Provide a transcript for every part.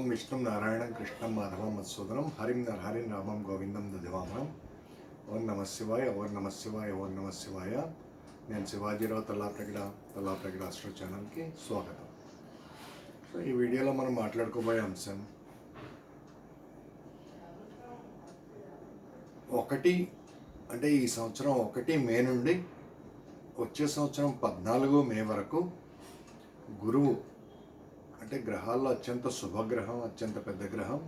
ఓం విష్ణు నారాయణం కృష్ణం మాధవం మత్సూదనం హరిం నరహరిం రామం గోవిందం దదివామనం ఓం నమ శివాయ ఓం నమ శివాయ ఓం నమ శివాయ. నేను శివాజీరావు తల్లాప్రగడ తల్లాప్రగడ అస్ట్రో ఛానల్కి స్వాగతం. సో ఈ వీడియోలో మనం మాట్లాడుకోబోయే అంశం ఒకటి అంటే ఈ సంవత్సరం ఒకటి మే నుండి వచ్చే సంవత్సరం పద్నాలుగు మే వరకు గురువు అంటే గ్రహాల్లో అత్యంత శుభగ్రహం అత్యంత పెద్ద గ్రహం.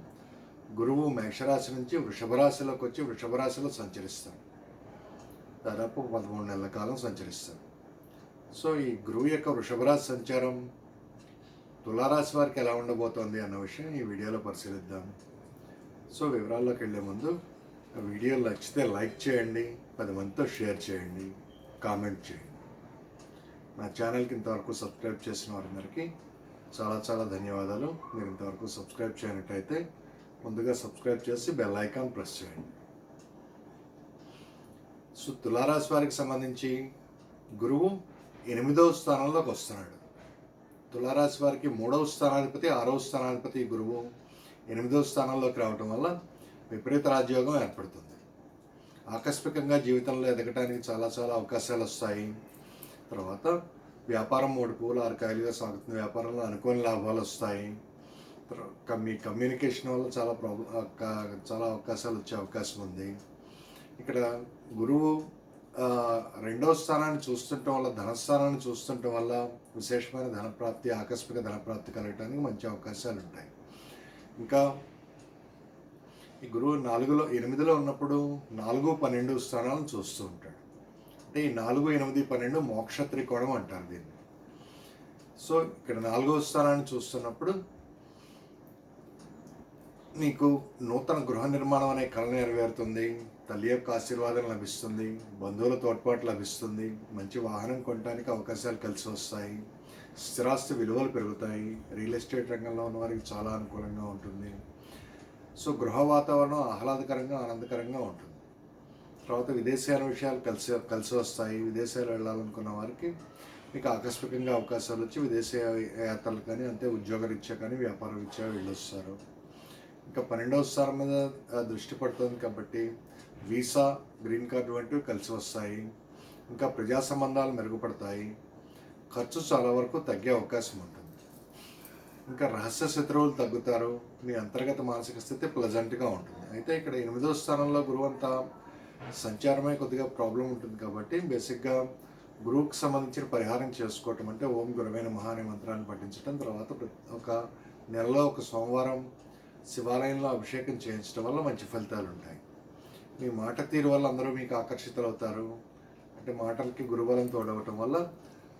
గురువు మేషరాశి నుంచి వృషభరాశిలోకి వచ్చి వృషభరాశిలో సంచరిస్తాడు. దాదాపు పదమూడు నెలల కాలం సంచరిస్తాడు. సో ఈ గురువు యొక్క వృషభరాశి సంచారం తులారాశి వారికి ఎలా ఉండబోతోంది అన్న విషయం ఈ వీడియోలో పరిశీలిద్దాం. సో వివరాల్లోకి వెళ్ళే ముందు ఆ వీడియో నచ్చితే లైక్ చేయండి పది మందితో షేర్ చేయండి కామెంట్ చేయండి. నా ఛానల్కి ఇంతవరకు సబ్స్క్రైబ్ చేసిన వారందరికీ చాలా చాలా ధన్యవాదాలు. మీరు ఇంతవరకు సబ్స్క్రైబ్ చేయనట్టయితే ముందుగా సబ్స్క్రైబ్ చేసి బెల్ ఐకాన్ ప్రెస్ చేయండి. సో తులారాశి వారికి సంబంధించి గురువు ఎనిమిదవ స్థానంలోకి వస్తున్నాడు. తులారాశి వారికి మూడవ స్థానాధిపతి ఆరవ స్థానాధిపతి గురువు ఎనిమిదవ స్థానంలోకి రావటం వల్ల విపరీత రాజ్యోగం ఏర్పడుతుంది. ఆకస్మికంగా జీవితంలో ఎదగటానికి చాలా చాలా అవకాశాలు వస్తాయి. తర్వాత వ్యాపారం మూడు పూలు ఆరు కాయలుగా సాగుతుంది. వ్యాపారంలో అనుకోని లాభాలు వస్తాయి. మీ కమ్యూనికేషన్ వల్ల చాలా ప్రాబ్లం చాలా అవకాశాలు వచ్చే అవకాశం ఉంది. ఇక్కడ గురువు రెండవ స్థానాన్ని చూస్తుండటం వల్ల ధనస్థానాన్ని చూస్తుండటం వల్ల విశేషమైన ధనప్రాప్తి ఆకస్మిక ధనప్రాప్తి కలగటానికి మంచి అవకాశాలు ఉంటాయి. ఇంకా ఈ గురువు నాలుగులో ఎనిమిదిలో ఉన్నప్పుడు నాలుగు పన్నెండు స్థానాలను చూస్తూ ఉంటాడు. అంటే ఈ నాలుగు ఎనిమిది పన్నెండు మోక్ష త్రికోణం అంటారు దీన్ని. సో ఇక్కడ నాలుగో స్థానాన్ని చూస్తున్నప్పుడు నీకు నూతన గృహ నిర్మాణం అనే కళ నెరవేరుతుంది తల్లి యొక్క ఆశీర్వాదం లభిస్తుంది బంధువుల తోడ్పాటు లభిస్తుంది మంచి వాహనం కొనడానికి అవకాశాలు కలిసి వస్తాయి స్థిరాస్తి విలువలు పెరుగుతాయి రియల్ ఎస్టేట్ రంగంలో ఉన్న వారికి చాలా అనుకూలంగా ఉంటుంది. సో గృహ వాతావరణం ఆహ్లాదకరంగా ఆనందకరంగా ఉంటుంది. తర్వాత విదేశీయాల విషయాలు కలిసి కలిసి వస్తాయి. విదేశాలు వెళ్ళాలనుకున్న వారికి మీకు ఆకస్మికంగా అవకాశాలు వచ్చి విదేశీ యాత్రలు కానీ అంతే ఉద్యోగరీత్యా కానీ వ్యాపార రీత్యా వెళ్ళొస్తారు. ఇంకా పన్నెండవ స్థానం మీద దృష్టి పడుతుంది కాబట్టి వీసా గ్రీన్ కార్డు వంటివి కలిసి వస్తాయి. ఇంకా ప్రజా సంబంధాలు మెరుగుపడతాయి. ఖర్చు చాలా వరకు తగ్గే అవకాశం ఉంటుంది. ఇంకా రహస్య శత్రువులు తగ్గుతారు. మీ అంతర్గత మానసిక స్థితి ప్లజెంట్గా ఉంటుంది. అయితే ఇక్కడ ఎనిమిదో స్థానంలో గురువంతా సంచారమే కొద్దిగా ప్రాబ్లం ఉంటుంది కాబట్టి బేసిక్గా గురువుకి సంబంధించిన పరిహారం చేసుకోవటం అంటే ఓం గురువైన మహాని మంత్రాన్ని పఠించడం తర్వాత ఒక నెలలో ఒక సోమవారం శివాలయంలో అభిషేకం చేయించడం వల్ల మంచి ఫలితాలు ఉంటాయి. మీ మాట తీరు వల్ల అందరూ మీకు ఆకర్షితులు అవుతారు అంటే మాటలకి గురుబలం తోడవటం వల్ల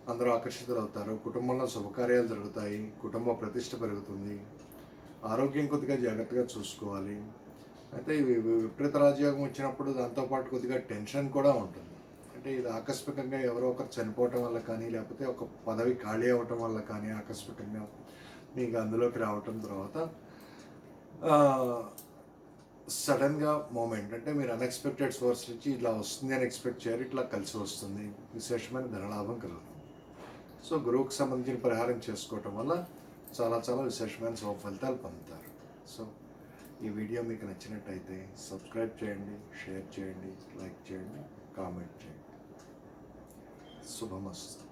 అందరూ ఆకర్షితులు అవుతారు కుటుంబంలో శుభకార్యాలు జరుగుతాయి. కుటుంబ ప్రతిష్ట పెరుగుతుంది. ఆరోగ్యం కొద్దిగా జాగ్రత్తగా చూసుకోవాలి. అయితే విపరీత రాజ్యోగం వచ్చినప్పుడు దాంతోపాటు కొద్దిగా టెన్షన్ కూడా ఉంటుంది. అంటే ఇది ఆకస్మికంగా ఎవరో ఒకరు చనిపోవటం వల్ల కానీ లేకపోతే ఒక పదవి ఖాళీ అవ్వటం వల్ల కానీ ఆకస్మికంగా మీకు అందులోకి రావటం తర్వాత సడన్గా మూమెంట్ అంటే మీరు అన్ఎక్స్పెక్టెడ్ సోర్స్ నుంచి ఇట్లా వస్తుంది అని ఎక్స్పెక్ట్ చేయరు ఇట్లా కలిసి వస్తుంది. విశేషమైన ధనలాభం కలుగుతుంది. సో గురువుకు సంబంధించిన పరిహారం చేసుకోవటం వల్ల చాలా చాలా విశేషమైన శుభ ఫలితాలు పొందుతారు. సో ఈ వీడియో మీకు నచ్చినట్టయితే సబ్స్క్రైబ్ చేయండి షేర్ చేయండి లైక్ చేయండి కామెంట్ చేయండి. శుభమస్తు.